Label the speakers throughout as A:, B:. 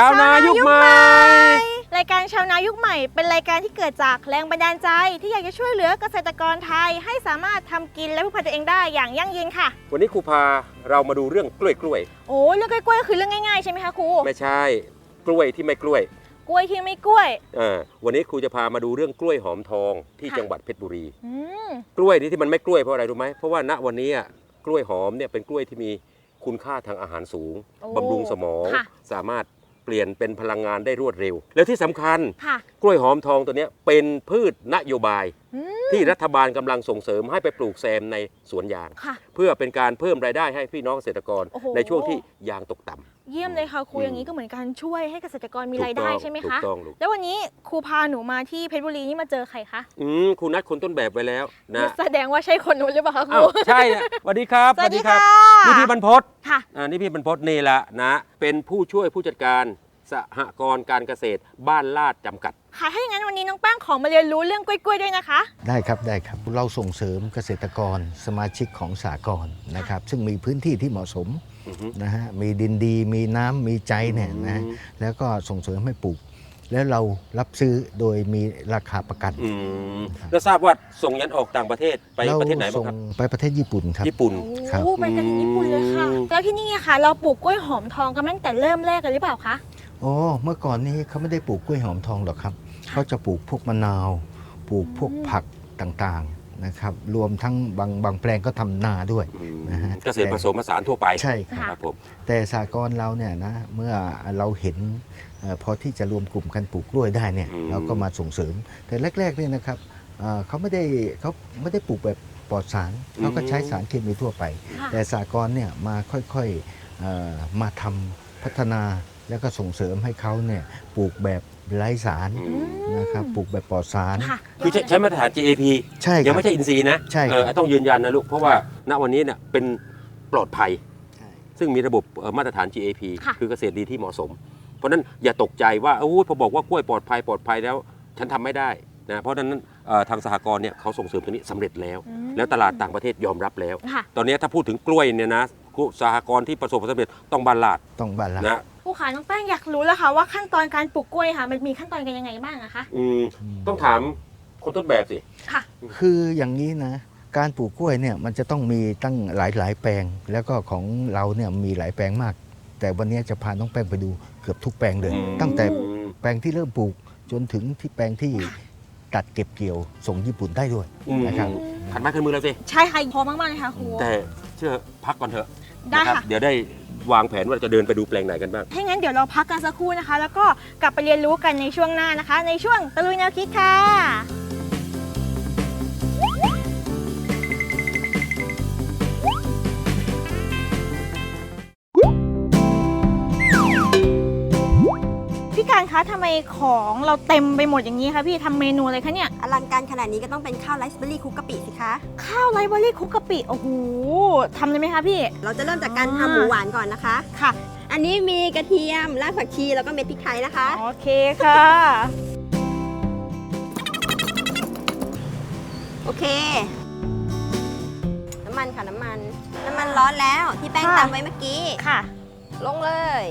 A: ชาวนายุคใหม่
B: รายการชาวนายุคใหม่ เป็นรายการที่เกิดจากแรงบันดาลใจ ที่อยากจะช่วยเหลือเกษตรกรไทย ให้สามารถทำกินและพึ่งพาตัวเองได้อย่างยั่งยืนค่ะ
A: วันนี้ครูพาเรามาดูเรื่องกล้วยกล้วย
B: โอ้เรื่องกล้วยๆก็คือเรื่องง่ายๆใช่ไหมคะครู
A: ไม่ใช่กล้วยที่ไม่กล้วย
B: กล้วยที่ไม่กล้วย
A: อ่าวันนี้ครูจะพามาดูเรื่องกล้วยหอมทองที่
B: ค่ะ
A: จังหวัดเพชรบุรี
B: อืม
A: กล้วยนี้ที่มันไม่กล้วยเพราะอะไรรู้ไหมเพราะว่าณวันนี้อะกล้วยหอมเนี่ยเป็นกล้วยที่มีคุณค่าทางอาหารสูง
B: โอ้
A: บำรุงสมอง
B: ค่ะ
A: สามารถเปลี่ยนเป็นพลังงานได้รวดเร็ว แล้วที่สำคัญ
B: ค่ะ
A: กล้วยหอมทองตัวเนี้ยเป็นพืชนโยบาย
B: อืม
A: ที่รัฐบาลกำลังส่งเสริมให้ไปปลูกแซมในสวนยาง
B: ค่ะ
A: เพื่อเป็นการเพิ่มรายได้ให้พี่น้องเกษตรกร
B: โอ้โห
A: ในช่วงที่ยางตกต่ำ
B: เยี่ยมเลยค่ะครู
A: อืม
B: อย่างนี้ก็เหมือนการช่วยให้เกษตรกรมี
A: ถูก
B: รายได้
A: ต้อง
B: ใช่ไหม
A: ถู
B: คะ
A: กต้องลูก
B: แล้ววันนี้ครูพาหนูมาที่เพชรบุรีนี่มาเจอใครคะ
A: อืมครูนัดคนต้นแบบไว้แล้วนะ
B: แสดงว่าใช่คนนู้นหรือเปล่าคะครู
A: อ้าวใช่อะสวัสดีครับ
B: สวัสดี
A: ครั
B: ค่ะ
A: นี่พี่บรรพศ
B: ค่ะ
A: อ่านี่พี่บรรพศนี่แหละนะ เป็นผู้ช่วยผู้จัดการ สหกรณ์การเกษตรบ้านลาดจำกัด
B: ค่ะถ้าอย่างนั้นวันนี้น้องแป้งขอมาเรียนรู้เรื่องกล้วยๆด้วยนะคะ
C: ได้ครับได้ครับเราส่งเสริมเกษตรกรสมาชิกของสากลนะครับซึ่งมีพื้นที่ที่เหมาะสม
A: อือฮึ
C: นะฮะมีดินดี มีน้ำมีใจเนี่ยนะฮะแล้วก็ส่งเสริมให้ปลูก แล้วเรารับซื้อโดยมีราคาประกัน
A: อืมแล้วทราบว่าส่งยันออกต่างประเทศไป
C: เรา
A: ประเทศไหนบ้าง
C: ส่ง
A: ครับ
C: ไปประเทศญี่ปุ่นครับ
A: ญี่ปุ่น
C: ครับ
B: โอ้ไปกันถึงญี่ปุ่นเลยค่ะ
A: อืม
B: แล้วที่นี่อะค่ะ เราปลูกกล้วยหอมทองกันตั้งแต่เริ่มแรกเลยหรือเปล่าคะ
C: โอ้เมื่อก่อนนี้เขาไม่ได้ปลูกกล้วยหอมทองหรอกครับเขาจะปลูกพวกมะนาว ปลูกพวกผักต่างๆนะครับ รวมทั้งบางบางแปลงก็ทำนาด้วย
A: อืม
C: นะฮะ
A: เกษตรผสมผสานทั่วไป
C: ใช่ครับ
A: ครับผม
C: แต่สากลเราเนี่ยนะเมื่อเราเห็นเอ่อพอที่จะรวมกลุ่มกันปลูกกล้วยได้เนี่ยเราก็มาส่งเสริม แต่แรกๆเนี่ยนะครับเอ่อเขาไม่ได้เขาไม่ได้ปลูกแบบปลอดสารเขาก็ใช้สารเคมีทั่วไป
B: ค่ะ
C: แต่สากลเนี่ยมาค่อยๆเอ่อมาทำพัฒนา แล้วก็ส่งเสริมให้เขาเนี่ยปลูกแบบไร้สาร
A: อืม
C: นะครับปลูกแบบปลอดสาร
B: ค่ะ
A: คือใช้ใช้มาตรฐาน GAP
C: ใช่ค
A: ยั
C: รั
A: ง
C: บ
A: ไม่ใช่อินทรีย์นะ
C: ใช่ครับ
A: เออต้องยืนยันนะลูก เพราะว่าณวันนี้เนี่ยเป็นปลอดภัย
C: ใช่
A: ซึ่งมีระบบเอ่อมาตรฐาน GAP
B: ค่ะ
A: คือเกษตรดีที่เหมาะสม เพราะฉะนั้นอย่าตกใจว่าโอ้ยพอบอกว่ากล้วยปลอดภัยปลอดภัยแล้ว ฉันทำไม่ได้นะเพราะฉะนั้นเอ่อทางสหกรณ์เนี่ยเขาส่งเสริมตรงนี้สำเร็จแล้ว
B: อืม
A: แล้วตลาดต่างประเทศยอมรับแล้ว
B: ค่ะ
A: ตอนนี้ถ้าพูดถึงกล้วยเนี่ยนะสหกรณ์ที่ประสบความสำเร็จต้องบานลาด
C: ต้องบาลานซ์
A: นะ
B: ผู้ขาน้องแป้งอยากรู้แล้วค่ะว่าขั้นตอนการปลูกกล้วยค่ะ มันมีขั้นตอนกันยังไงบ้างอะคะ
A: อืมต้องถามคนต้นแบบสิ
B: ค่ะ
C: คืออย่างนี้นะ การปลูกกล้วยเนี่ยมันจะต้องมีตั้งหลายหลายๆแปลง แล้วก็ของเราเนี่ยมีหลายแปลงมาก แต่วันนี้จะพาน้องแป้งไปดูเกือบทุกแปลงเลย
A: อืม
C: ตั้งแต่แปลงที่เริ่มปลูกจนถึงที่แปลงที่ตัดเก็บเกี่ยวส่งญี่ปุ่นได้ด้วย
A: อืม
C: นะครับ
A: ขันไม้ขันมือแล้วสิ
B: ใช่ค่ะพอมากๆเลยค่ะครู
A: แต่เชื่อพักก่อนเถอะ
B: ได้
A: นรับ
B: ค่ะ
A: เดี๋ยวได้ วางแผนว่าจะเดินไปดูแปลงไหนกันบ้าง
B: ถ้างั้นเดี๋ยวเราพักกันสักครู่นะคะ แล้วก็กลับไปเรียนรู้กันในช่วงหน้านะคะ ในช่วงตะลุยแนวคิดค่ะ พี่การคะทำไมของเราเต็มไปหมดอย่างนี้คะพี่ทำเมนูอะไรคะเนี่ย
D: ลังการขนาดนี้ก็ต้องเป็นข้าวไรซ์เบอร์รี่คลุกกะปิสิคะ
B: ข้าวไรซ์เบอร์รี่คลุกกะปิโอ้โหทำเลยไหมคะพี่
D: เราจะเริ่มจากการ
B: อ่า
D: ทำหมูหวานก่อนนะคะ
B: ค่ะ
D: อันนี้มีกระเทียมรากผักชีแล้วก็เม็ดพริกไทยนะคะ
B: โอเคค่ะ
D: โอเค น้ำมันค่ะน้ำมัน น้ำมันร้อนแล้วที่แป้ง
B: ค่ะ
D: ตำไว้เมื่อกี้
B: ค่ะ
D: ลงเลย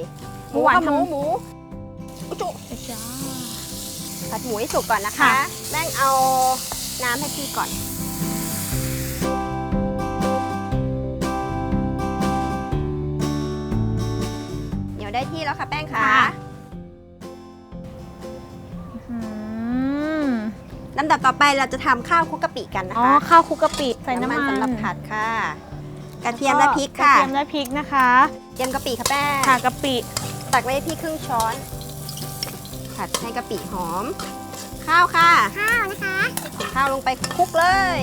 B: หมูหวาน
D: ค่ะหมู
B: ทำ
D: หมู อุ๊ยจุ
B: จ้า
D: ผัดหมูให้สุกก่อนนะคะ
B: ค่ะ
D: แป้งเอาน้ำให้พี่ก่อน เดี๋ยวได้ที่แล้วค่ะแป้งค่ะ
B: อืม
D: ลำดับต่อไปเราจะทำข้าวคลุกกะปิกันนะ
B: อ๋อ
D: คะ
B: ข้าวคลุกกะปิใส่น้ำมัน
D: สำหรับผัดค่ะ กระเทียมและพริก
B: ก
D: ค่ะ
B: ระเทียมและพริกนะคะ
D: เตรียมกะปิค่ะแป้ง
B: ค่ะกะปิ
D: ตักไว้ให้พี่ครึ่งช้อน ผัดให้กะปิหอม ข้าวค่ะ ข้าวนะคะ ข้าวลงไปคลุกเลย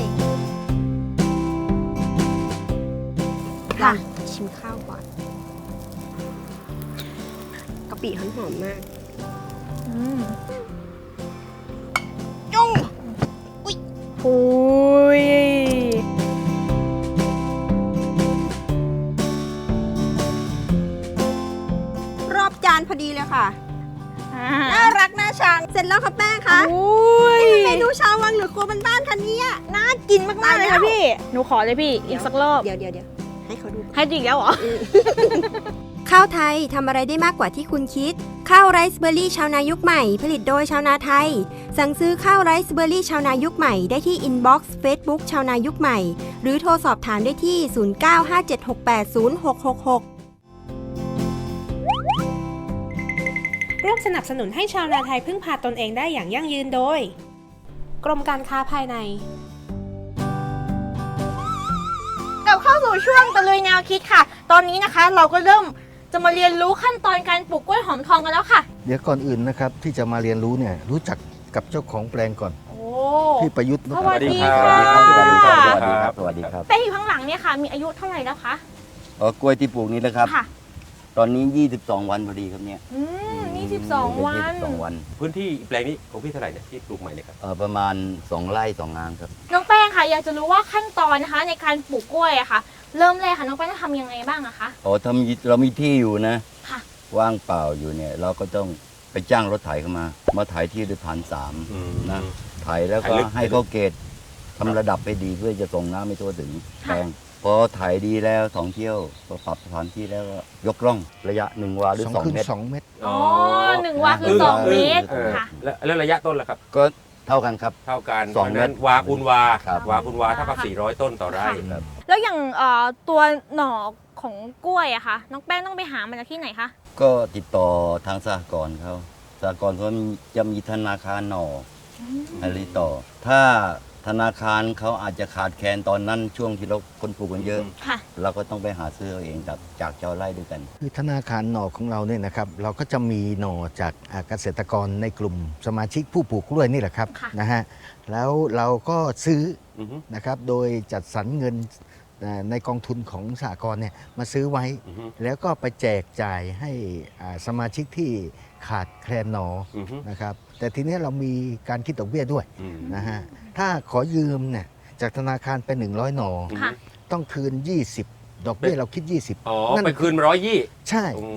B: ค่ะ
D: ลองชิมข้าวก่อนกะปิหอมหอมๆมาก
B: อืม
D: จุ้ง
B: หุย
D: รอบจานพอดีเลยค่ะ
B: อ่า
D: น่ารักน่าชัง เสร็จแล้วค่ะแป้งคะ
B: อุ้ย
D: เมนูชาววังหรือครัวบ้านๆคะเนี่ย
B: น่ากินมากๆเลยค่ะ
D: ตายแล้ว
B: พี่ หนูขอเลยพี่ อีกสักรอบ
D: เดี๋ยวเดี๋ยวเดี๋ยวให้เขาดู
B: ให้ดีอีกแล้วเหรอ
D: ข้าวไทยทำอะไรได้มากกว่าที่คุณคิด ข้าวไรซ์เบอร์รี่ชาวนายุคใหม่ ผลิตโดยชาวนาไทย สั่งซื้อข้าวไรซ์เบอร์รี่ชาวนายุคใหม่ได้ที่อินบ็อกซ์เฟซบุ๊กชาวนายุคใหม่ หรือโทรสอบถามได้ที่ 0957680666
E: ร่วมสนับสนุนให้ชาวนาไทยพึ่งพาตนเองได้อย่างยั่งยืนโดย กรมการค้าภายใน
B: กลับเข้าสู่ช่วงตะลุยแนวคิดค่ะ ตอนนี้นะคะเราก็เริ่มจะมาเรียนรู้ขั้นตอนการปลูกกล้วยหอมทองกันแล้วค่ะ
C: เดี๋ยวก่อนอื่นนะครับที่จะมาเรียนรู้เนี่ยรู้จักกับเจ้าของแปลงก่อน
B: โอ้
C: พี่ประยุทธ์
B: สวัสดี
A: ส
B: ค่ะ
A: วัสดีครับ
F: สวัสดีครับ สวัสดีครับ
B: แป้งอยู่ข้างหลังเนี่ยค่ะ มีอายุเท่าไหร่แล้วคะ
F: เออกล้วยที่ปลูกนี้นะครับ
B: ค่ะ
F: ตอนนี้ 22 วันพอดีครับเนี่ย
B: อืม นี่สิบสองวัน
F: 22วัน
A: พื้นที่แปลงนี้ของพี่เท่าไหร่เนี่ยที่ปลูกใหม่เนี่ยครับ
F: เออประมาณ2ไร่2งานครับ
B: น้องแป้งค่ะอยากจะรู้ว่าขั้นตอนนะคะ ในการปลูกกล้วยอะค่ะ เริ่มแรกค่ะน้องแป้งต้องทำยังไงบ้างอะคะ
F: อ๋อถ้ามีเรามีที่อยู่นะ
B: ค่ะ
F: ว่างเปล่าอยู่เนี่ย เราก็ต้องไปจ้างรถไถเข้ามา มาไถที่ด้วยพันสาม นะ ไถแล้ว
A: ไถ
F: ก็
A: ลึก
F: ให้เขาเกต ทำระดับไปดีเพื่อจะส่งน้ำไปทั่วถึงแปลงพอไถดีแล้วสองเที่ยวพอปรับสถานที่แล้วก็ยกร่องระยะหนึ่งวาหรือ
C: สอง
F: สอง
C: คืน
F: เมตร
C: สองเม็ด
B: อ๋อหนึ่งวาคือสองเมตร
A: เออ
B: ค่ะ
A: แล้วแล้วระยะต้นล่ะครับ
F: ก็เท่ากันครับ
A: เท่ากัน
F: สอง
A: พราะฉะนั้น
F: เมตร
A: วาคูณวา
F: ครับ
A: วาคูณวาเท่ากับ400ต้นต่อไร่
F: ครับ
B: แล้วอย่างเอ่อตัวหน่อของกล้วยอะค่ะน้องแป้งต้องไปหามาจากที่ไหนคะ
F: ก็ติดต่อทางสหกรณ์เขาสหกรณ์เขามีจะมีธนาคารหน่ออให้ติดต่อ ถ้า ธนาคารเขาอาจจะขาดแคลนตอนนั้นช่วงที่เราคนปลูกกันเยอะ
B: ค่ะ
F: เราก็ต้องไปหาซื้อเอาเองจากจากชาวไร่ด้วยกัน
C: คือธนาคารหน่อของเราเนี่ยนะครับ เราก็จะมีหน่อจากอ่าเกษตรกรในกลุ่มสมาชิกผู้ปลูกกล้วยนี่แหละครับ
B: ค่ะ
C: นะฮะแล้วเราก็ซื้อ
A: อือฮึ
C: นะครับ โดยจัดสรรเงินอ่า ในกองทุนของสหกรณ์เนี่ยมาซื้อไว้
A: อือฮึ
C: แล้วก็ไปแจกจ่ายให้อ่าสมาชิกที่ขาดแคลนหนอ
A: อือฮึ
C: นะครับแต่ทีนี้เรามีการคิดดอกเบี้ยด้วย
A: อืม
C: นะฮะถ้าขอยืมเนี่ยจากธนาคารไป 100 หนอ
B: ค่ะ
C: ต้องคืน 20 ดอกเบี้ยเราคิด 20
A: อ๋อ
C: นั่น
A: ไปคืนร้อยยี่
C: ใช่
A: อื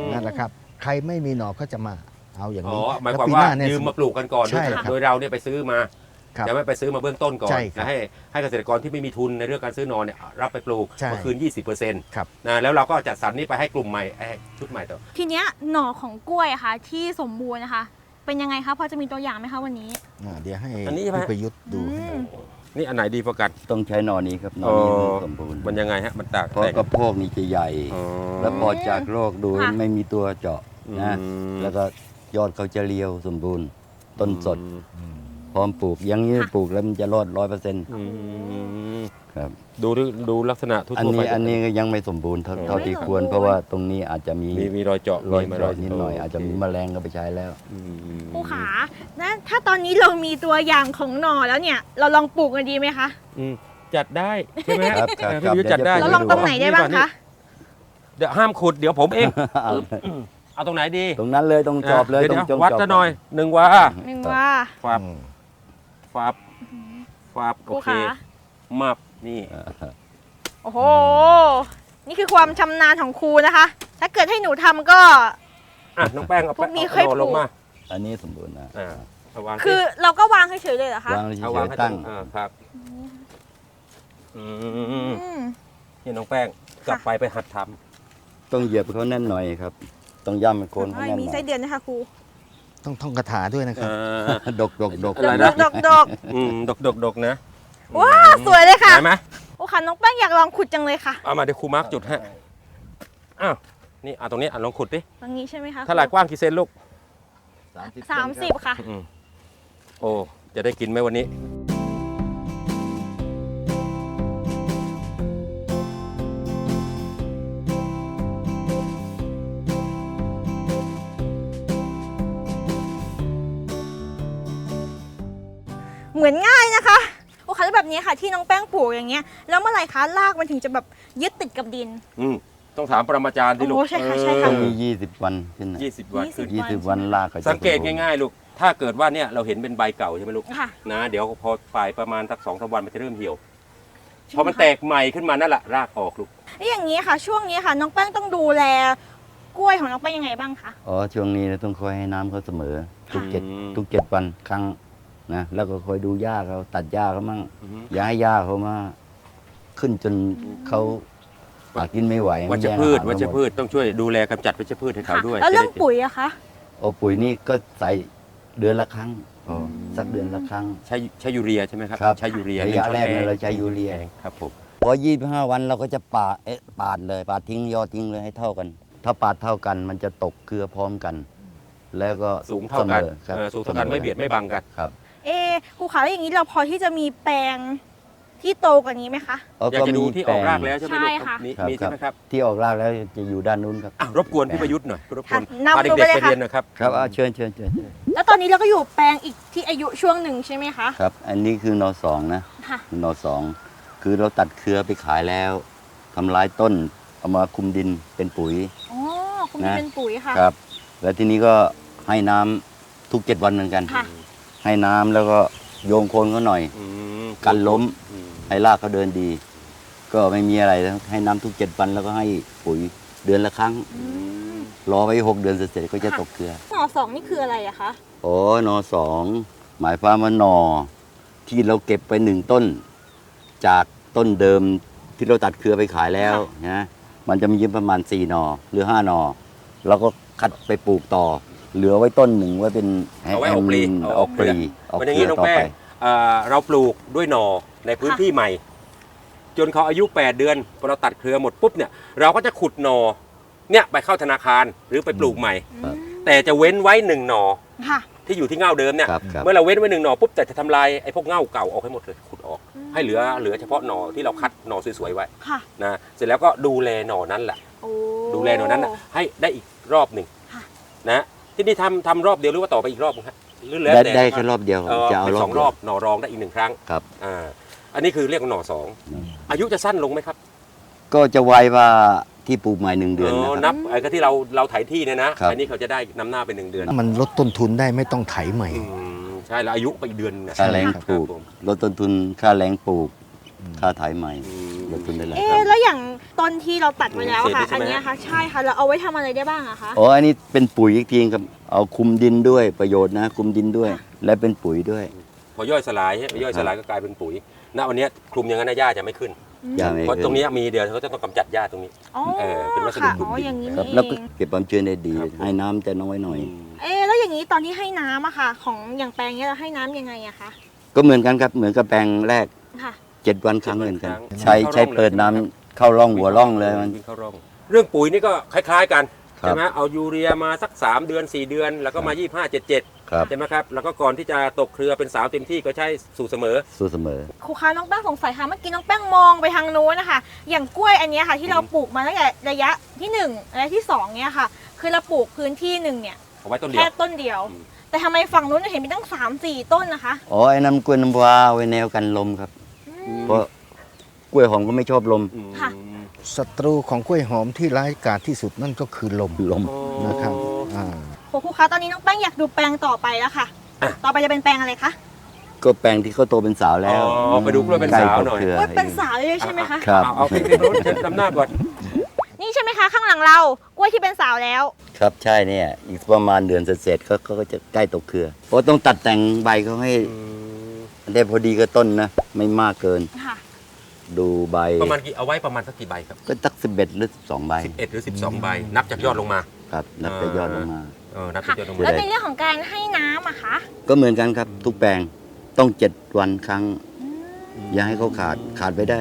A: ม
C: นั่นแหละครับใครไม่มีหนอก็จะมาเอาอย่าง
A: อ๋อ
C: นี้
A: หมาย
C: แล้
A: ความ
C: ปี
A: ว่า
C: หน้าเนี่ย
A: ยืมมาปลูกกันก่อน
C: ใช่
A: โดย
C: ครับ
A: โดยเราเนี่ยไปซื้อมา
C: ครับ
A: จะไม่ไปซื้อมาเบื้องต้นก่อน
C: ใช่ครับ
A: นะให้ให้เกษตรกรที่ไม่มีทุนในเรื่องการซื้อนอนเนี่ยรับไปปลูก
C: ใช่
A: มาคืน 20%
C: ครับ
A: นะแล้วเราก็จัดสรรนี้ไปให้กลุ่มใหม่ให้ชุดใหม่ต่อ
B: ทีเนี้ยหน่อของกล้วยอะค่ะ ที่สมบูรณ์นะคะ เป็นยังไงคะพอจะมีตัวอย่างไหมคะวันนี้
C: อ่าเดี๋ยวให้
A: อันนี้ใช่ไหม
C: พี่ประยุทธ์ดูให้
B: อืม
A: นี่อันไหนดีกว่ากัน
F: ต้องใช้หนอนี้ครับหนอนี้
A: อ๋อ
F: สมบูรณ์
A: มันยังไงฮะมันต่าง
F: เพราะกระโพกนี่จะใหญ่
A: อ๋อ
F: แล้วพอจากโรคดู
B: ค่ะ
F: ไม่มีตัวเจาะนะ
A: อืม
F: แล้วก็ยอดเขาจะเรียวสมบูรณ์ ต้นสด
A: อืม
F: พร้อมปลูกอย่างนี้ปลูกแล้วมันจะรอดร้อยเปอร์เซ็นต์
A: อืม
F: ครับ
A: ดูดิดูลักษณะทั่วๆ
F: อันนี้
A: ไป
F: อันนี้ก็ยังไม่สมบูรณ์เท่า
A: อ๋อ
F: เท่าที่
B: ไม่สมบูรณ์
F: ควร เพราะว่าตรงนี้อาจจะมี
A: มีมีรอยเจาะ
F: รอย
A: มี
F: รอยนิดหน่อยอาจจะมีแม
A: โเค
F: ลงก็ไปใช้แล้ว
A: อืม
B: ครูขานะถ้าตอนนี้เรามีตัวอย่างของหน่อแล้วเนี่ย เราลองปลูกกันดีไหมคะ
A: อืมจัดได้ใช่ไหมฮะ
F: ครับครับ
A: เออพี่ประยุทธ์จัดได้
F: เดี๋
B: เรา
F: ยวจะ
B: ลองตรงไหนได้บ้างคะ
A: เดี๋ยวห้ามขุดเดี๋ยวผมเอง
F: เอา
A: เอาตรงไหนดี
F: ตรงนั้นเลยตรงจอบเลย
A: ดี๋ว
F: ตรง
A: ดี๋ว
F: จง
A: วัด
F: จอบ
A: ซะหน่อยหนึ่งว่า
B: หนึ่งว่า
A: ฟับ
C: อืม
A: ฟับฟับ
B: ค
A: โอ
B: รู
A: เค
B: ขา
A: มับนี่
F: เออ
B: โอ้โห นี่คือความชำนาญของครูนะคะ ถ้าเกิดให้หนูทำก็
A: อะน้องแป้งเอา
B: พวกนี้
A: เอา
B: เคย
A: เอาลง
B: ปลูก
A: มา
F: อันนี้สมบูรณ์นะ
A: อ่า เอาวางสิ
B: คือเราก็วางเฉยๆเลยเหรอคะ
F: วางเฉ
A: เอาวาง
F: ย
A: ให้
F: ๆตั้ง
A: อ่าครับอืม
B: อืม
A: นี่น้องแป้งกลับไปไปหัดท
F: ต้องเหยียบเขาแน่นหน่อยครับ ต้องย่ำให้โคนเขา
B: ไม่
F: แน่น
B: มี
F: หน่
B: ไส้
F: อย
B: เดือนนะคะครู
C: ต้องท่องคาถาด้วยนะำครับ
A: อ่า
F: ดกดกดก
A: อะไร
B: ด
A: นะ
B: กดกดก
A: อืมดกดกดกนะ
B: ว้าสวยเลยค่ะ
A: ได้ไหม
B: โอ้ค่ะน้องแป้งอยากลองขุดจังเลยค่ะ
A: เอามาเดี๋ยวครูมาร์กจุดให้อ้าวนี่เอาตรงนี้อะลองขุดดิ
B: ตรงนี้ใช่ไหมคะ
A: เท่าไหร่กว้างกี่เซนลูก
B: สามสิบค่ะ
A: อืมโอ้ จะได้กินไหมวันนี้
B: เหมือนง่ายนะคะโอ้ค่ะแล้วแบบนี้ค่ะ ที่น้องแป้งปลูกอย่างเงี้ยแล้วเมื่อไหร่คะรากมันถึงจะแบบยึดติดกับดิน
A: อืมต้องถามปรมาจารย์ดิลูก
B: โอ้ใช่ค่ะใช่ค่ะ
F: ต้องมี 20 วันขึ้นนะ
A: ยี่สิบวัน
B: ยี่สิ
A: ขึ้
B: บ
A: น
F: ยี่สิบวันลากก็จะ
A: สังเกตง่ายๆ ลูก ถ้าเกิดว่าเนี่ยเราเห็นเป็นใบเก่าใช่ไหมลูก
B: ค่ะ
A: นะ เดี๋ยวพอปลายประมาณสักสองสามวันมันจะเริ่มเหี่ยว
B: ใช่ไหม
A: พอมันแตกใหม่ขึ้นมานั่นแหละรากออกลูก
B: แล้วอย่างนี้ค่ะ ช่วงนี้ค่ะ น้องแป้งต้องดูแล กล้วยของน้องแป้งยังไงบ้างคะ
F: อ๋อช่วงนี้เราต้องคอยให้น้ำเขาเสมอ ทุก
B: ค่ะ
F: เจ็ด
A: อืม
F: ทุกเจ็ดวันครั้ง นะแล้วก็คอยดูหญ้าเขาตัดหญ้าเขามั่งอย่าให้หญ้าเขามาขึ้นจนเขาหากินไม่ไหว
A: วัช
F: มันแย่ง
A: พืช
F: อาหาร
A: วัช
F: เราหมด
A: พืชต้องช่วยดูแลกำจัดวัชพืชให้เขา
B: ค่ะ
A: ด้วย
B: แล้วเรื่อง
A: จะได้
B: ปุ๋ยอะคะ
F: โอ้ปุ๋ยนี่ก็ใส่เดือนละครั้งอ๋อสักเดือนละครั้ง
A: ใช้ใช้ยูเรียใช่ไหมครับ
F: ครับ
A: ใช้ยูเรีย
F: ระยะ
A: หนึ่งช้อน
F: แรกเนี่ย
A: ง
F: เราใช้ยูเรีย
A: ครับผม
F: พอ25วันเราก็จะปาดเอ๊ะปาดเลย ปาดทิ้งยอดทิ้งเลยให้เท่ากัน ถ้าปาดเท่ากัน มันจะตกเครือพร้อมกัน แล้วก็
A: สูงเท่ากัน
F: สมอครับ
A: เออสูงเท่ากันไม่เบียดไม่บังกัน
F: ครับ
B: เอะครูคะแล้วอย่างนี้เราพอที่จะมีแปลงที่โตกว่านี้ไหมคะ
F: เอ
A: ยากจะดูที่ออกราก
F: แปลง
A: แล้วใช่ไหม
B: ใช่
A: ลูก
B: ค่ะ
A: มี
F: ครับ
A: มีใช่ไหมครับ
F: ที่ออกรากแล้วจะอยู่ด้านนู้นครับ
A: อะรบกวนพี่ประยุทธ์หน่อยรบกวน
B: ค่ะนำ
A: พา
B: ดู
A: เด็ก
B: ไป
A: ๆ
B: เลย
A: ไป
B: ค่ะ
A: เรียนหนะครับ
F: ครับอะเชิญเชิญเชิญ
B: แล้วตอนนี้เราก็อยู่แปลงอีกที่อายุช่วงหนึ่งใช่ไหมคะ
F: ครับ อันนี้คือนอสองนะ
B: ค่ะ
F: นอสองคือเราตัดเครือไปขายแล้วทำลายต้นเอามาคุมดินเป็นปุ๋ย
B: อ๋อคุณมี
F: นะ
B: เป็นปุ๋ยค่ะ
F: ครับ แล้วทีนี้ก็ให้น้ำทุกเจ็ดวันเหมือนกัน
B: ค่ะ
F: ให้น้ำแล้วก็โยงโคนเขาหน่อย
A: อืม
F: กันล้ม
A: อืม
F: ให้รากเขาเดินดี ก็ไม่มีอะไรนะให้น้ำทุกเจ็ดวันแล้วก็ให้ปุ๋ยเดือนละครั้ง
B: อืม
F: รอไว้หกเดือนเสร็จๆก็จะตกเครือ
B: หน่อสองนี่คืออะไรอะคะ
F: โอ้หนอสองหมายความว่าหนอที่เราเก็บไปหนึ่งต้น จากต้นเดิมที่เราตัดเครือไปขายแล้วนะมันจะมียืมประมาณ4หนอหรือ5หนอเราก็คัดไปปลูกต่อ เหลือไว้ต้นหนึ่งไว้เป็น
A: เอาไว้ออกปลี
F: ออกปลีออก
A: มันอ
F: เค
A: ย่าง
F: รื
A: นี้
F: อ
A: น้อง
F: ต่อ
A: แป้
F: ไป
A: งเอ่อเราปลูกด้วยหน่อในพื้นที่ใหม่ จนเขาอายุ 8 เดือนพอเราตัดเครือหมดปุ๊บเนี่ยเราก็จะขุดหน่อเนี่ยไปเข้าธนาคารหรือไปปลูกใหม่
F: ครับ
A: แต่จะเว้นไว้หนึ่งหน่อ
B: ค่ะ
A: ที่อยู่ที่เง่าเดิมเนี่ย
F: ครับครับ
A: เมื่อเราเว้นไว้หนึ่งหน่อปุ๊บแต่จะทำลายไอ้พวกเง่าเก่าออกให้หมดเลยขุดออก
B: อืม
A: ให้เหลือเหลือเฉพาะหน่อที่เราคัดหน่อสวยๆไว้
B: ค่ะ
A: นะเสร็จแล้วก็ดูแลหน่อนั้นแหละ
B: โอ้
A: ดูแลหน่อนั้นน่ะให้ได้อีกรอบหนึ่ง
B: ค่ะ
A: นะ ที่นี่ทำทำรอบเดียวหรือว่าต่อไปอีกรอบนึงฮะหรือแล้ว
F: ได้
A: แต่
F: ได้แค่รอบเดียว
A: เออ
F: จะเอา
A: เป็น
F: รอ
A: ส
F: บ
A: อง
F: เดี
A: ร
F: ยว
A: อบหน่อรองได้อีกหนึ่งครั้ง
F: ครับ
A: อ่าอันนี้คือเรียกว่าหน่อสอง
F: อืม
A: อายุจะสั้นลงไหมครับ
F: ก็จะไวว่าที่ปลูกใหม่หนึ่งเดือน
A: เอ
F: นะ
A: อ
F: ครับ
A: นับไอ้ก็ที่เราเราไถที่เนี่ยนะครับ อันนี้เขาจะได้นำหน้าไปหนึ่งเดือน
C: มันลดต้นทุนได้ไม่ต้องไถใหม่
A: อืมใช่แล้วอายุไปอีกเดือนนะ
F: ค่าแรง
A: ครับ
F: ปลูก
A: ผม
F: ลดต้นทุนค่าแรงปลูกค่าถ่ายใหม่
A: อืม
F: ลดทุนได้หลาย
B: เอ๊
F: ครับะ
B: แล้วอย่างต้นที่เราตัดไว้แล้วอะค่ะ
A: เศษนี่ใช่
B: อัน
A: ไหม
B: เนี้ยค่ะ ใช่ค่ะ เราเอาไว้ทำอะไรได้บ้างอะคะ
F: อ๋อ อันนี้เป็นปุ๋ยอีกทีครับ เอาคุมดินด้วยประโยชน์นะ คุมดินด้วย และเป็นปุ๋ยด้วย
A: พอย่อยสลายพอย่อยสลายก็กลายเป็นปุ๋ยณวันเนี้ยคลุมอย่างนั้นนะหญ้าจะไม่ขึ้น
F: อย่าไม่
A: เพราะ
F: ขึ้น
A: ตรงเนี้ยมีเดียวเขาจะต้องกำจัดหญ้าตรงนี้
B: อ๋อ
A: เออเป็นวัสดุ
B: ค่ะ
A: ขุด
B: อ๋อ
A: ดิน
B: อย่างนี้
F: ครับ
B: นี่
F: แล้วก็
B: เอง
F: เก็บความชื้นได้ดี
A: ครับผม
F: ให้น้ำจะน้อยหน่อย
B: เอ๊ะแล้วอย่างนี้ตอนที่ให้น้ำอะค่ะ ของอย่างแปลงเนี้ยเราให้น้ำยังไงอะคะ
F: ก็เหมือนกันครับ เหมือนกับแปลงแรก
B: ค่ะ
F: เจ็ดวันครั้งเหมือนกัน
A: เจ็ดวันครั้ง
F: ใช้
A: เข้าร่อง
F: ใช้เปิดน้ำ
A: เลย
F: เข้าร่องหัวร่องเลยมัน
A: วิ่งเข้าร่อง เรื่องปุ๋ยนี่ก็คล้าย ๆ กัน
F: ครับ
A: ใช่ไหมเอายูเรียมาสัก 3 เดือน 4 เดือน แล้วก็มา 25 77
F: ครับ
A: ใช่ไหมครับแล้วก็ก่อนที่จะตกเครือเป็นสาวเต็มที่ก็ใช้สูตรเสมอ
F: สู้เสมอ
B: ครูคะน้องแป้งสงสัยค่ะเมื่อกี้น้องแป้งมองไปทางนู้นนะคะ อย่างกล้วยอันเนี้ยค่ะ ที่เราปลูกมาตั้งแต่ระยะที่หนึ่งระยะที่สองเนี้ยค่ะ คือเราปลูกพื้นที่หนึ่งเนี่ย
A: เอาไว้ต้นเดีย
B: แค่
A: ว
B: ต้นเดียว
A: อืม
B: แต่ทำไมฝั่งนู้นเห็นมีตั้งสามสี่ต้นนะคะ
F: อ๋อไอ้น้ำกล้วยน้ำว้าไว้แนวกันลมครับ เพราะกล้วยหอมก็ไม่ชอบลม
A: อืม
B: ค่ะ
C: ศัตรูของกล้วยหอมที่ร้ายกาจที่สุดนั่นก็คือลม
F: ลม
A: อ๋อ
C: นะครับอ่า
B: โหครูคะตอนนี้น้องแป้งอยากดูแปลงต่อไปแล้วค่ะ
A: อะ
B: ต่อไปจะเป็นแปลงอะไรคะ
F: ก็แปลงที่เขาโตเป็นสาวแล้ว
A: อ๋อไปดูกล้วยเป็นสาวหน่อย
F: ใกล้
B: กล้วย
F: กับครือ
B: เป็นสาวเลยใช่ไหมคะ
F: ครับ
A: เอาเอาไปไปนู้นเชิญนำหน้าก่อน
B: นี่ใช่ไหมคะ ข้างหลังเรากล้วยที่เป็นสาวแล้ว
F: ครับใช่เนี่ยอีกประมาณเดือนเศษๆเขาเขาก็จะใกล้ตกเครือ เพราะต้องตัดแต่งใบเขาให้ ได้พอดีกับต้นนะ ไม่มากเกิน
B: ค่ะ
F: ดูใบ
A: ประมาณกี่เอาไว้ประมาณสักกี่ใบครับ
F: ก็ตักสิบเอ็ดหรือสองใบ
A: 11หรือ12 ใบ นับจากยอดลงมา
F: ครับ นับไปยอดลงมา
A: เออ นับจากยอดลง
F: ค่ะ
A: มา
B: แล้วในเรื่องของการให้น้ำอะคะ
F: ก็เหมือนกันครับ ทุกแปลงต้องเจ็ดวันครั้งอย่าให้เขาขาดขาดไปได้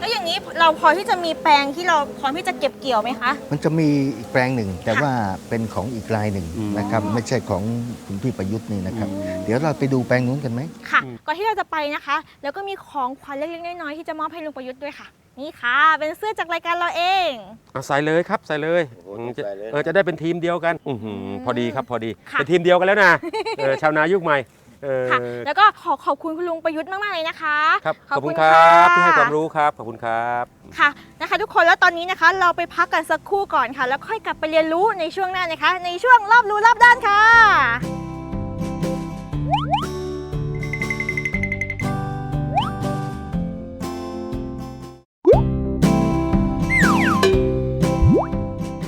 B: แล้วอย่างนี้เราพอที่จะมีแปลงที่เราพร้อมที่จะเก็บเกี่ยวไหมคะ
C: มันจะมีอีกแปลงหนึ่ง แต่ว่าเป็นของอีกรายหนึ่ง
F: อืม
C: นะครับ ไม่ใช่ของคุณพี่ประยุทธ์นี่นะครับ เดี๋ยวเราไปดูแปลงนู้นกันไหม
B: ค่ะ ก่อนที่เราจะไปนะคะ แล้วก็มีของขวัญเล็กๆน้อยๆที่จะมอบให้ลุงประยุทธ์ด้วยค่ะ นี่ค่ะ เป็นเสื้อจากรายการเราเอง
A: เอาใส่เลยครับใส่เลย
F: โอ้โห
A: อืมจะ
F: ใส่เลยนะ
A: เออจะได้เป็นทีมเดียวกันอื้อหือพอดีครับพอดี
B: ค่ะ
A: เป็นทีมเดียวกันแล้วนะเออชาวนายุคใหม่ เออ
B: ค่ะ แล้วก็ขอขอบคุณคุณลุงประยุทธ์มากๆเลยนะคะ
A: ครับขอบคุณครับะที่ให้ความรู้ครับขอบคุณครับ
B: ค่ะนะคะ ทุกคนแล้วตอนนี้นะคะ เราไปพักกันสักครู่ก่อนค่ะ แล้วค่อยกลับไปเรียนรู้ในช่วงหน้านะคะ ในช่วงรอบรู้รอบด้านค่ะ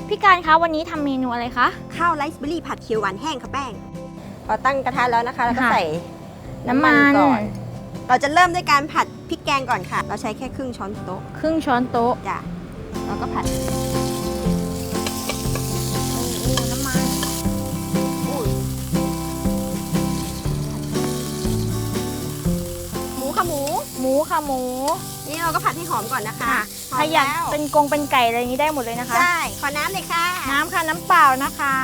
B: พี่การคะวันนี้ทำเมนูอะไรคะ
D: ข้าวไรซ์เบอร์รี่ผัดเขียวหวานแห้งค่ะแป้งพ อตั้งกระทะแล้วนะคะ แล้วก็
B: ค่ะ
D: ใส่
B: น้ำมัน
D: ก่อน เราจะเริ่มด้วยการผัดพริกแกงก่อนค่ะ เราใช้แค่ครึ่งช้อนโต๊ะ
B: ครึ่งช้อนโต๊ะ
D: จ้ะแล้วก็ผัด
B: โอ้น้ำมัน หมูค่ะหมู หมูค่ะหมู
D: นี่เราก็ผัดให้หอมก่อนนะคะ
B: ค่ะ
D: หอม
B: ใครอยาก
D: แล้ว
B: เป็นกงเป็นไก่อะไรอย่างนี้ได้หมดเลยนะคะ
D: ได้ขอน้ำเลยค่ะ
B: น้ำค่ะน้ำเปล่านะคะ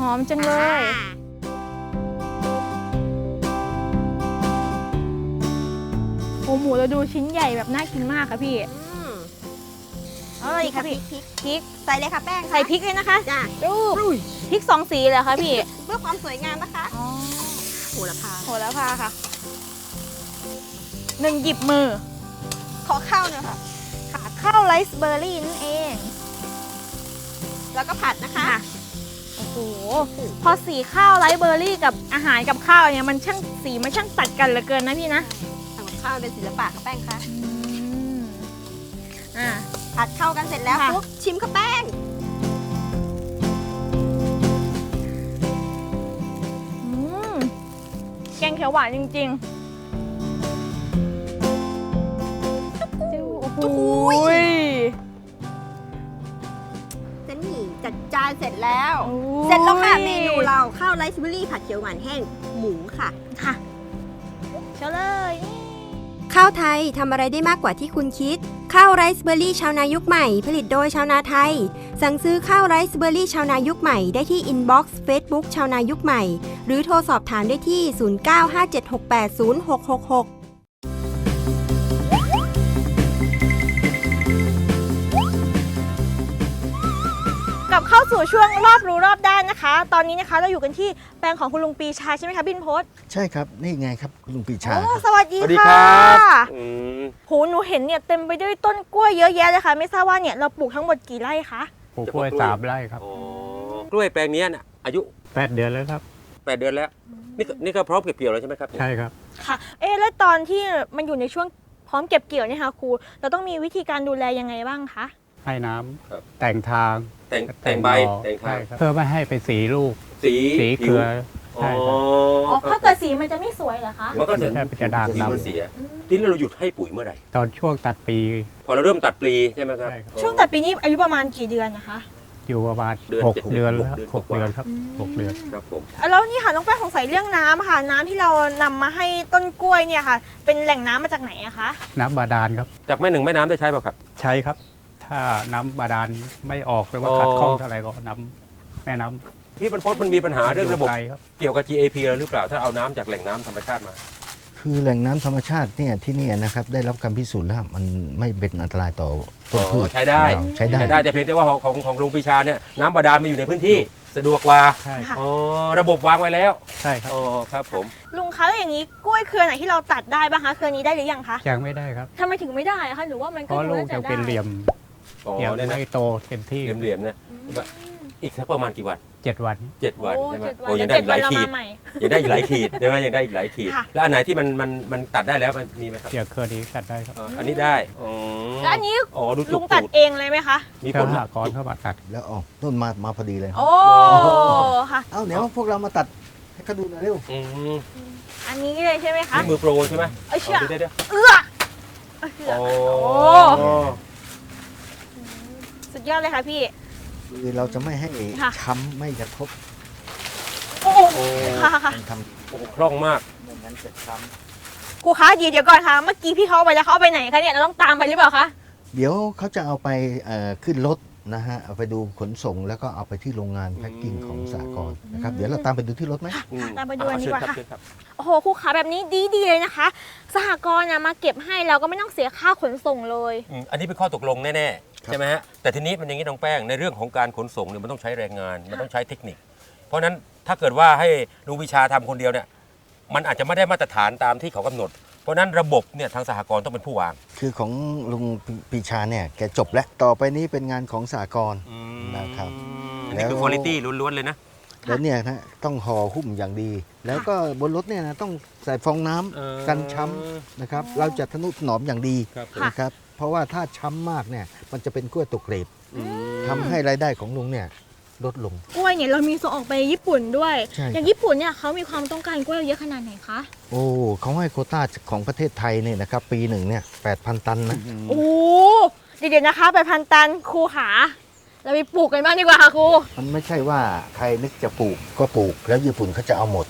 B: หอมจังเลย
D: อ่า
B: โอ้หมูเราดูชิ้นใหญ่แบบน่ากินมากค่ะพี่
D: อืม
B: เอาอะไรอีกคะพี่
D: พริก
B: พริก
D: ใส่เลยค่ะแป้ง
B: ใส่พริกเลยนะคะ
D: จ้ะ
B: ดูพริกสองสีเลยคะพี่
D: เพื่อความสวยงามนะคะ
B: อ๋อ
D: โหระพา
B: โหแล้วพาค่ะหนึ่งหยิบมือ
D: ขอข้าวหน่อยค่ะ
B: ค่ะข้าวไรซ์เบอร์รี่นั่นเอง
D: แล้วก็ผัดนะคะ
B: ค่ะ โอ้โห พอสีข้าวไรซ์เบอร์รี่กับอาหารกับข้าวเนี่ยมันช่างสีมันช่างตัดกันเหลือเกินนะพี่นะ
D: ทำกับข้าวเป็นศิลปะค่ะแป้งคะ
B: อืมอ่า
D: ผัดเข้ากันเสร็จแล้ว
B: ค่ะ
D: ปุ๊บชิมค่ะแป้ง
B: อืมแกงเขียวหวานจริงๆดูโอ้โห
D: จนนี่จัดจานเสร็จแล้ว
B: โอ้ย
D: เสร็จแล้วค่ะเมนูเราข้าวไรซ์เบอร์รี่ผัดเขียวหวานแห้งหมูค่ะ
B: ค่ะเชิญเลยนี่
D: ข้าวไทยทำอะไรได้มากกว่าที่คุณคิด ข้าวไรซ์เบอร์รี่ชาวนายุคใหม่ ผลิตโดยชาวนาไทย สั่งซื้อข้าวไรซ์เบอร์รี่ชาวนายุคใหม่ได้ที่อินบ็อกซ์เฟซบุ๊กชาวนายุคใหม่ หรือโทรสอบถามได้ที่ 0957680666
B: กลับเข้าสู่ช่วงรอบรู้รอบด้านนะคะ ตอนนี้นะคะเราอยู่กันที่แปลงของคุณลุงปีชาใช่ไหมคะบินโพส
C: ใช่ครับ นี่ไงครับคุณลุงปีชา
B: โอ้
C: ครับ
B: สวัสดี
A: สวัสดีค
B: ค่ะ
A: รับอืม
B: โหหนูเห็นเนี่ยเต็มไปด้วยต้นกล้วยเยอะแยะเลยค่ะ ไม่ทราบว่าเนี่ยเราปลูกทั้งหมดกี่ไร่คะ
G: ปลูกกล้วยสามไร่ครับ
A: อ๋อกล้วยแปลงเนี้ยน่ะอายุ
G: แปดเดือนแล้วครับ
A: 8เดือนแล้ว นี่ก็นี่ก็พร้อมเก็บเกี่ยวแล้วใช่ไหมครับ
G: ใช่ครับ
B: ค่ะ เอ๊ะแล้วตอนที่มันอยู่ในช่วงพร้อมเก็บเกี่ยวเนี่ยค่ะครูเราต้องมีวิธีการดูแลยังไงบ้างคะ
G: ให้น้ำ
A: ครับ
G: แต่งทาง
A: แต่งแต่งใบ
G: หน่อ
A: แต่งทาง
G: ใช่ครับเพื่อไม่ให้ไปสีลูก
A: สี
G: สีเค
A: ผิว
G: รือ
A: อ๋อ
G: ใช่ครับ
B: อ๋อถ้าเกิดสีมันจะไม่สวยเหรอคะ
A: มันก็จะ
G: แค่จะด่าง
A: สี
G: ด
A: มันเสียทีนี้เราหยุดให้ปุ๋ยเมื่อไหร่ำ
G: ตอนช่วงตัดปี
A: พอเราเริ่มตัดปลีใช่ไหมครับ
G: ใช่ครับ
B: ช่วงตัดปีนี้อายุประมาณกี่เดือนนะคะ
G: อยู่ประมาณ
A: เดือน
G: หก
A: เจ็ด
G: เดือน
A: หก
G: แล้ว
A: เดือน
G: หก
A: กว่า
G: เดือนครับหกเดือน
A: ครับผม
B: แล้วนี่ค่ะน้องแป้งสงสัยเรื่องน้ำค่ะ น้ำที่เรานำมาให้ต้นกล้วยเนี่ยค่ะ เป็นแหล่งน้ำมาจากไหนอะคะ
G: น้ำบาดาลครับ
A: จากแม่หนึ่งแม่น้ำได้ใช้ป่ะครับ
G: ใช้ครับ ถ้าน้ำบาดาลไม่ออกหรือว่า
A: อ๋อ
G: ขัดข้องเท่าไหร่ก็น้ำแม่น้ำ
A: ที่มันพดมันมีปัญหาเรื่องระบบ
G: ไกลครับ
A: เกี่ยวกับ GAP แล้วหรือเปล่าถ้าเอาน้ำจากแหล่งน้ำธรรมชาติมา
C: คือแหล่งน้ำธรรมชาติเนี่ยที่เนี่ยนะครับได้รับการพิสูจน์แล้วมันไม่เป็นอันตรายต่อต้นพื
A: อ๋
C: ช
A: อใช้ได้
C: ของเราใช้ได้
A: ใช้ได้แต่เพียงแต่ว่าของของของลุงปีชาเนี่ยน้ำบาดาลมาอยู่ในพื้นที่สะดวกกว่า
G: ใช่
B: ค่ะ
A: อ๋อระบบวางไว้แล้ว
G: ใช่ครับ
A: อ๋อครับผม
B: ลุงคะแล้วอย่างนี้กล้วยเครือไหนที่เราตัดได้บ้างคะเครือนี้ได้หรือยังคะ
G: ยังไม่ได้ครับ
B: ทำไมถึงไม่ได้อะคะหรือว่ามัน
G: เพ
B: ก็
G: ราะ
B: ดู
G: ลูก
B: น่าจะ
G: ยัง
B: ได้
G: เป็นเหลี่ยม
A: อ๋อ
G: ยัง
A: เนี่ยนะ
G: ไม่โตเต็มที่
A: เหลี่ยมๆเนี่ยอีกสักประมาณกี่วัน
G: เจ็ดวัน
A: เจ็ดวัน
B: โอ้
A: ใช่ไหม
B: เจ็ดวัน
A: โอ้ยัง
B: เดี๋
A: ได้
B: ยว
A: อี
B: เจ็ด
A: กห
B: วั
A: ลานย
B: เรา
A: ขีด
B: มาใหม่
A: ยังได้อีกหลายขีดใช่ไหมยังได้อีกหลายขีด
B: ค่ะ
A: แล้วอันไหนที่มันมันมันตัดได้แล้วมันมีไหมครับ
G: เดี๋ยวเครือนี้ตัดได้ครับ
A: อ๋ออันนี้ได้อ๋อ
B: แล้วอันนี้
A: อ๋อดูจุ
B: ลุ
A: ก
B: งตัด
A: ตูด
B: เองเลยไหมคะ
A: มี
G: เค
A: ผ
G: รือ
A: ล
G: หากรเข้ามาตัด
C: แล้วอ๋อต้นมามาพอดีเลย
B: โอ้ค่ะ
C: เอ้าเดี๋ยวพวกเรามาตัดให้เขาดูหน่อยเร็ว
A: อืม
B: อันนี้เลยใช่ไหมคะ
A: นี่มือโปรใช่ไหม
B: เอ้ยเชื่อ
A: เดี๋ยวเดี๋ยว
B: เอื้อเอื้อ
A: โอ้
B: โอ้ สุดยอดเลยค่ะพี่
C: คือเราจะไม่ให้
B: ค่ะ
C: ช้ำไม่กระทบ
B: โอ้ค่ะค่ะ
C: ทำ
A: โอ้คล่องมาก
C: ไม่งั้นจะช้
B: ครูคะเดี๋ยวเดี๋ยวก่อนค่ะ เมื่อกี้พี่เขาเอาไปแล้วเขาเอาไปไหนคะเนี่ยเราต้องตามไปหรือเปล่าคะำ
C: เดี๋ยวเขาจะเอาไปเอ่อขึ้นรถ นะฮะเอาไปดูขนส่งแล้วก็เอาไปที่โรงงานแพ็คกิ้งของสากลนะครับ เดี๋ยวเราตามไปดูที่รถไหม
A: อืม
B: ตามไปดูอันนี้
A: เชิญ
B: ก่อน
A: รับ
B: ค่ะ
A: เชิญรับ
B: โอ้โหครูขาแบบนี้ดีดีเลยนะคะ สหกรณ์นะมาเก็บให้เราก็ไม่ต้องเสียค่าขนส่งเลย
A: อืมอันนี้เป็นข้อตกลงแน่ ๆ ใช่ไหมฮะ แต่ทีนี้มันอย่างนี้น้องแป้งในเรื่องของการขนส่งเนี่ยมันต้องใช้แรงงาน มันต้องใช้เทคนิค เพราะฉะนั้นถ้าเกิดว่าให้ลุงวิชาทำคนเดียวเนี่ย มันอาจจะไม่ได้มาตรฐานตามที่เขากำหนด เพราะฉะนั้นระบบเนี่ยทางสหกรณ์ต้องเป็นผู้วาง
C: คือของลุงปีชาเนี่ยแกจบแล้ว ต่อไปนี้เป็นงานของสากล นะครับ
A: อันนี้คือ
C: แล้ว
A: คุณภาพล้วนๆเลยนะ
C: แล้วเนี่ยนะต้องห่อหุ้มอย่างดี แล้วก็บนรถเนี่ยนะต้องใส่ฟองน้ำ
A: เออ
C: กันช้ำนะครับ เราจะทนุถนอมอย่างดี
A: ครับ
C: นะครับ เพราะว่าถ้าช้ำมากเนี่ยมันจะเป็นกล้วยตกเกรด
A: อืม
C: ทำให้รายได้ของลุงเนี่ย ลดลง
B: กล้วยเนี่ยเรามีส่งออกไปญี่ปุ่นด้วย
C: ใช่
B: อย่างญี่ปุ่นเนี่ยเขามีความต้องการกล้วยเราเยอะขนาดไหนคะ
C: โอ้เขาให้โควต้าของประเทศไทยเนี่ยนะครับปีหนึ่งเนี่ยแปดพันตันนะ
B: โอ้เดี๋ยวๆนะคะ ไปพันตันครูขาเราไปปลูกกันบ้างดีกว่าค่ะครู
C: มันไม่ใช่ว่าใครนึกจะปลูกก็ปลูก แล้วญี่ปุ่นเขาจะเอาหมด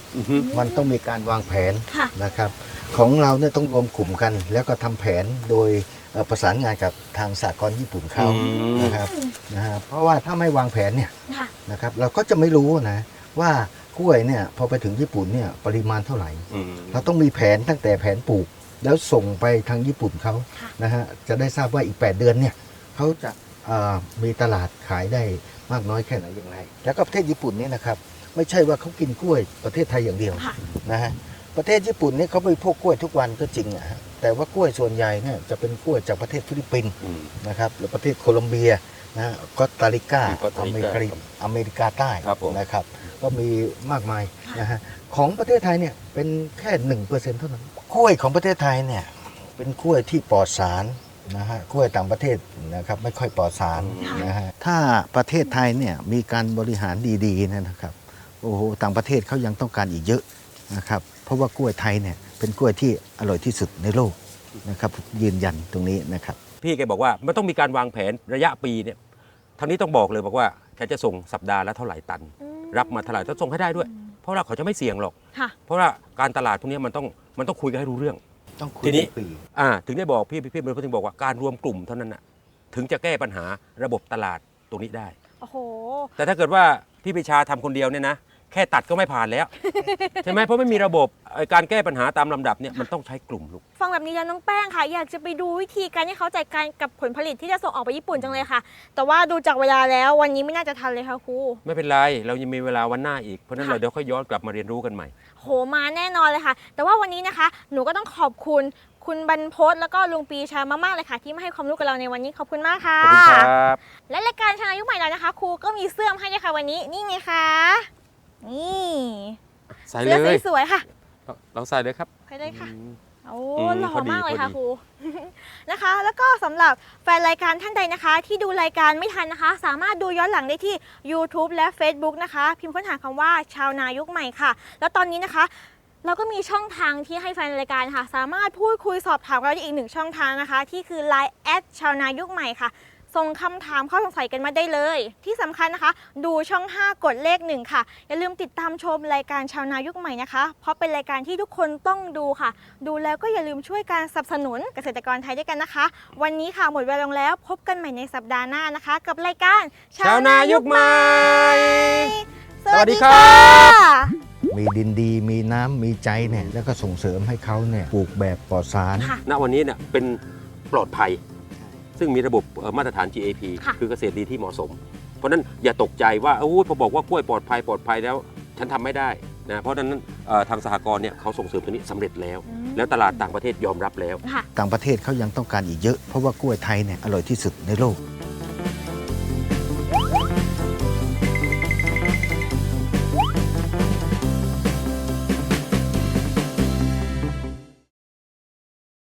C: มันต้องมีการวางแผน
B: ค่ะ
C: นะครับ ของเราเนี่ยต้องรวมกลุ่มกัน แล้วก็ทำแผนโดย เอ่อประสานงานกับทางสากลญี่ปุ่นเขา
A: อืม
C: นะครับนะฮะเพราะว่าถ้าไม่วางแผนเนี่ย
B: ค่ะ
C: นะครับเราก็จะไม่รู้นะว่ากล้วยเนี่ยพอไปถึงญี่ปุ่นเนี่ยปริมาณเท่าไหร่
A: อืม
C: เราต้องมีแผนตั้งแต่แผนปลูก แล้วส่งไปทางญี่ปุ่นเขา
B: ค่ะ
C: นะฮะจะได้ทราบว่าอีก 8 เดือนเนี่ยเขาจะเอ่อมีตลาดขายได้มากน้อยแค่ไหนอย่างไร แล้วก็ประเทศญี่ปุ่นเนี่ยนะครับไม่ใช่ว่าเขากินกล้วยประเทศไทยอย่างเดียว
B: ค่ะ
C: นะฮะประเทศญี่ปุ่นเนี่ยเขาบริโภคกล้วยทุกวันก็จริงอะฮะ แต่ว่ากล้วยส่วนใหญ่เนี่ยจะเป็นกล้วยจากประเทศฟิลิปปินส์
A: อืม
C: นะครับหรือประเทศโคลอมเบียนะฮะกอสตาริกา
A: อืมกอสตา
C: อ
A: ริ
C: เม
A: กา
C: ริกาอเมริกาใต้
A: ครับผม
C: นะครับ ก็มีมากมายนะฮะของประเทศไทยเนี่ยเป็นแค่หนึ่งเปอร์เซ็นต์เท่านั้นกล้วยของประเทศไทยเนี่ยเป็นกล้วยที่ปลอดสารนะฮะกล้วยต่างประเทศนะครับไม่ค่อยปลอดสารนะฮะถ้าประเทศไทยเนี่ยมีการบริหารดีๆเนยนะครับ โอ้โห ต่างประเทศเขายังต้องการอีกเยอะนะครับเพ ราะว่ากล้วยไทยเนี่ยเป็นกล้วยที่อร่อยที่สุดในโลกนะครับยืนยันตรงนี้นะครับ
A: พี่แกบอกว่ามันต้องมีการวางแผนระยะปีเนี่ยทางนี้ต้องบอกเลยบอกว่าฉันจะส่งสัปดาห์ละเท่าไหร่ตัน รับมาเท่าไหร่ต้องส่งให้ได้ด้วย เพราะว่าเขาจะไม่เสี่ยงหรอก
B: ค่ะ
A: เพราะว่าการตลาดพวกนี้มันต้องมันต้องคุยกันให้รู้เรื่อง
C: ต้องคุย
A: ทีนี้
C: ทุกปี
A: อ่าถึงได้บอกพี่พี่พี่เป็นถึงบอกว่าการรวมกลุ่มเท่านั้นน่ะถึงจะแก้ปัญหาระบบตลาดตรงนี้ได้
B: โอ้โห
A: แต่ถ้าเกิดว่าพี่ปิชาทำคนเดียวเนี่ยนะ แค่ตัดก็ไม่ผ่านแล้ว ใช่ไหมเพราะไม่มีระบบไอ้การแก้ปัญหาตามลำดับเนี่ยมันต้องใช้กลุ่มลูก
B: ฟังแบบนี้แล้วน้องแป้งค่ะ อยากจะไปดูวิธีการที่เขาจัดการกับผลผลิตที่จะส่งออกไปญี่ปุ่นจังเลยค่ะ แต่ว่าดูจากเวลาแล้ววันนี้ไม่น่าจะทันเลยค่ะครู
A: ไม่เป็นไร เรายังมีเวลาวันหน้าอีก เพราะฉะนั้น
B: ค่ะ
A: เราเดี๋ยวค่อยย้อนกลับมาเรียนรู้กันใหม่
B: โหมาแน่นอนเลยค่ะ แต่ว่าวันนี้นะคะ หนูก็ต้องขอบคุณคุณบรรพตแล้วก็ลุงปีชามากๆเลยค่ะ ที่มาให้ความรู้กับเราในวันนี้ขอบคุณมากค่ะ
A: ขอบคุณครับ
B: และรายการชานายุคใหม่เรานะคะ ครูก็มีเสื้อมาให้ด้วยค่ะวันนี้นี่ไงคะ นี่
A: ใส่
B: เสื้
A: เล
B: อยสวยๆค่ะ
A: ลองใส่เลยครับ
B: ไปเลยค่ะโอ้
A: อืม
B: หล่อ
A: พอดี
B: มากเลยค่ะ
A: พอดี
B: ครู นะคะ แล้วก็สำหรับแฟนรายการท่านใดนะคะ ที่ดูรายการไม่ทันนะคะ สามารถดูย้อนหลังได้ที่ YouTube และ Facebook นะคะ พิมพ์ค้นหาคำว่าชาวนายุคใหม่ค่ะ แล้วตอนนี้นะคะ เราก็มีช่องทางที่ให้แฟนรายการค่ะ สามารถพูดคุยสอบถามเราได้อีกหนึ่งช่องทางนะคะ ที่คือ Line แอดชาวนายุคใหม่ค่ะ ส่งคำถามข้อสงสัยกันมาได้เลย ที่สำคัญนะคะ ดูช่อง 5 กดเลขหนึ่งค่ะ อย่าลืมติดตามชมรายการชาวนายุคใหม่นะคะ เพราะเป็นรายการที่ทุกคนต้องดูค่ะ ดูแล้วก็อย่าลืมช่วยการสนับสนุนเกษตรกรไทยด้วยกันนะคะ วันนี้ค่ะหมดเวลาลงแล้ว พบกันใหม่ในสัปดาห์หน้านะคะ กับรายการ
A: ชาวนายุคใหม่
B: สวัสดี
A: สวัสดีครั
B: ค่ะ
C: มีดินดีมีน้ำมีใจเนี่ยแล้วก็ส่งเสริมให้เขาเนี่ยปลูกแบบปลอดสาร
B: ค่ะ
A: ณวันนี้เนี่ยเป็นปลอดภัย ซึ่งมีระบบเอ่อมาตรฐาน GAP
B: ค่ะ
A: คือเกษตรดีที่เหมาะสม เพราะฉะนั้นอย่าตกใจว่าโอ้ยพอบอกว่ากล้วยปลอดภัยปลอดภัยแล้ว ฉันทำไม่ได้นะเพราะฉะนั้นเอ่อทางสหกรณ์เนี่ยเขาส่งเสริมตรงนี้สำเร็จแล้ว
B: อืม
A: แล้วตลาดต่างประเทศยอมรับแล้ว
B: ค่ะ
C: ต่างประเทศเขายังต้องการอีกเยอะ เพราะว่ากล้วยไทยเนี่ยอร่อยที่สุดในโลก